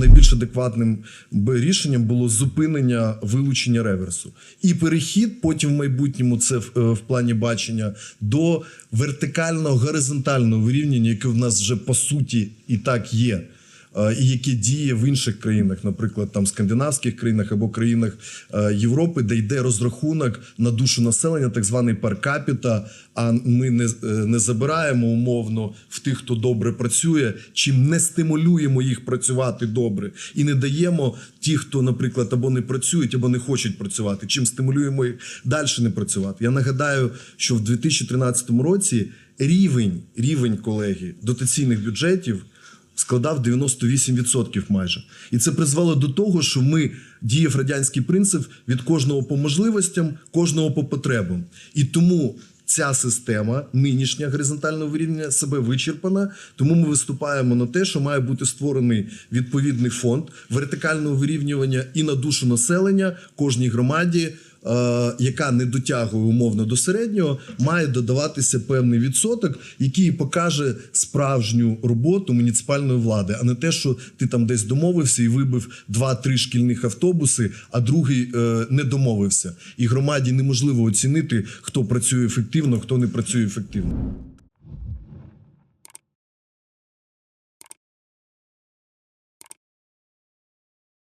Найбільш адекватним рішенням було зупинення вилучення реверсу і перехід потім в майбутньому це в, е, в плані бачення до вертикального горизонтального вирівняння, яке в нас вже по суті і так є. Е, І яке діє в інших країнах, наприклад, там скандинавських країнах або країнах е, Європи, де йде розрахунок на душу населення, так званий пар капіта. А ми не, е, не забираємо умовно в тих, хто добре працює, чим не стимулюємо їх працювати добре, і не даємо ті, хто, наприклад, або не працюють, або не хочуть працювати, чим стимулюємо їх далі не працювати. Я нагадаю, що в 2013 році рівень, рівень колеги дотаційних бюджетів складав 98% майже. І це призвело до того, що ми діяв радянський принцип від кожного по можливостям, кожного по потребам. І тому ця система нинішня горизонтального вирівняння себе вичерпана. Тому ми виступаємо на те, що має бути створений відповідний фонд вертикального вирівнювання і на душу населення кожній громаді. Е, Яка не дотягує умовно до середнього, має додаватися певний відсоток, який покаже справжню роботу муніципальної влади, а не те, що ти там десь домовився і вибив два-три шкільних автобуси, а другий е, не домовився. І громаді неможливо оцінити, хто працює ефективно, хто не працює ефективно.